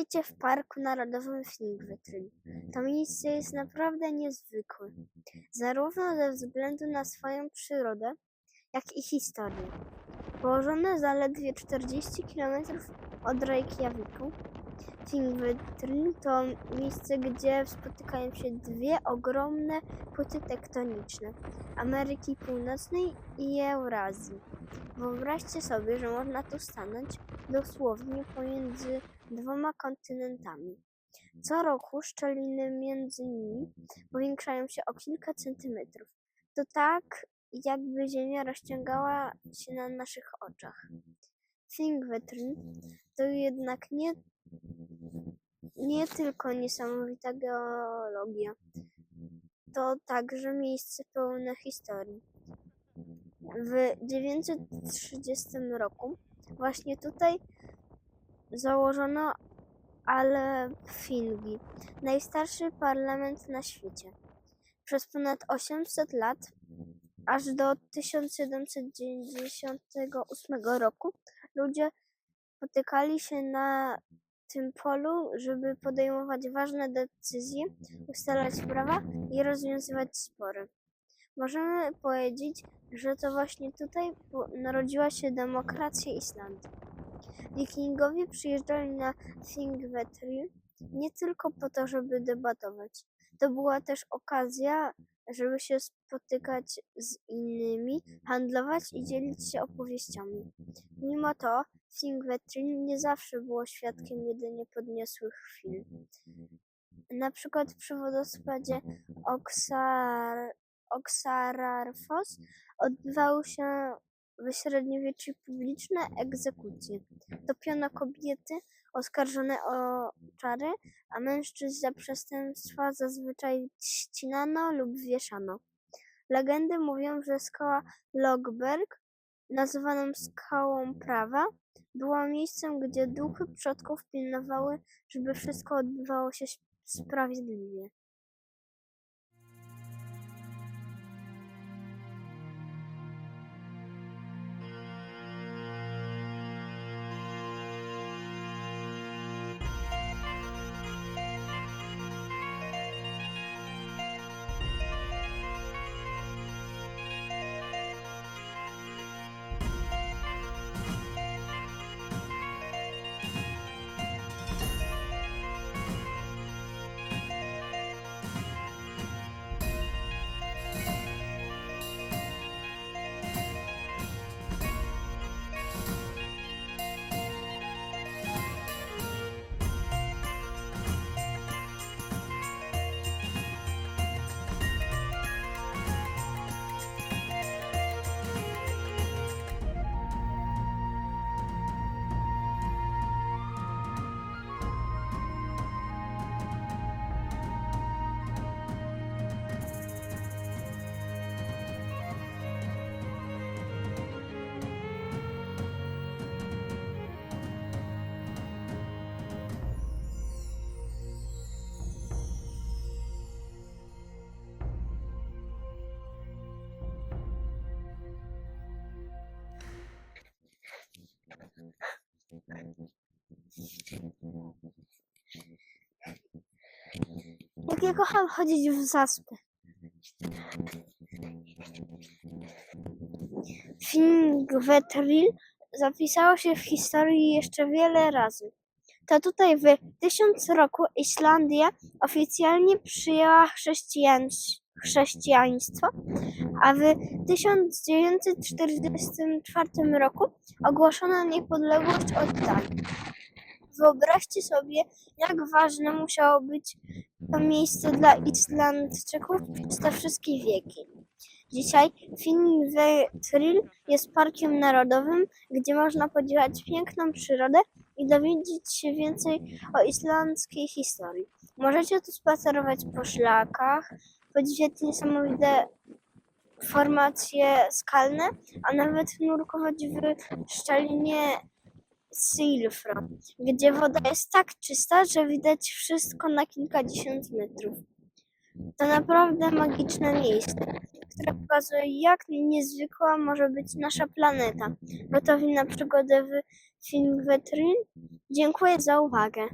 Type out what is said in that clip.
Witajcie w Parku Narodowym Thingvellir. To miejsce jest naprawdę niezwykłe, zarówno ze względu na swoją przyrodę, jak i historię. Położone zaledwie 40 km od Reykjaviku, Thingvellir to miejsce, gdzie spotykają się dwie ogromne płyty tektoniczne Ameryki Północnej i Eurazji. Wyobraźcie sobie, że można tu stanąć dosłownie pomiędzy dwoma kontynentami. Co roku szczeliny między nimi powiększają się o kilka centymetrów. To tak, jakby Ziemia rozciągała się na naszych oczach. Thingvellir to jednak nie, nie tylko niesamowita geologia, to także miejsce pełne historii. W 930 roku właśnie tutaj założono Alfingi, najstarszy parlament na świecie. Przez ponad 800 lat, aż do 1798 roku, ludzie spotykali się na tym polu, żeby podejmować ważne decyzje, ustalać prawa i rozwiązywać spory. Możemy powiedzieć, że to właśnie tutaj narodziła się demokracja Islandii. Wikingowie przyjeżdżali na Thingvellir nie tylko po to, żeby debatować. To była też okazja, żeby się spotykać z innymi, handlować i dzielić się opowieściami. Mimo to Thingvellir nie zawsze było świadkiem jedynie podniosłych chwil. Na przykład przy wodospadzie Oksar, Oksararfos odbywały się w średniowieczu publiczne egzekucje. Topiono kobiety oskarżone o czary, a mężczyzn za przestępstwa zazwyczaj ścinano lub wieszano. Legendy mówią, że skała Logberg, nazywaną skałą prawa, była miejscem, gdzie duchy przodków pilnowały, żeby wszystko odbywało się sprawiedliwie. Jak ja kocham chodzić w zaspy. Thingvellir zapisało się w historii jeszcze wiele razy. To tutaj w 1000 roku Islandia oficjalnie przyjęła chrześcijaństwo, chrześcijaństwo, a w 1944 roku ogłoszono niepodległość od Danii. Wyobraźcie sobie, jak ważne musiało być to miejsce dla Islandczyków te wszystkie wieki. Dzisiaj Thingvellir jest parkiem narodowym, gdzie można podziwiać piękną przyrodę i dowiedzieć się więcej o islandzkiej historii. Możecie tu spacerować po szlakach, podziwiać niesamowite formacje skalne, a nawet nurkować w szczelinie Silfra, gdzie woda jest tak czysta, że widać wszystko na kilkadziesiąt metrów. To naprawdę magiczne miejsce, które pokazuje, jak niezwykła może być nasza planeta. Gotowi na przygodę w Thingvellir? Dziękuję za uwagę.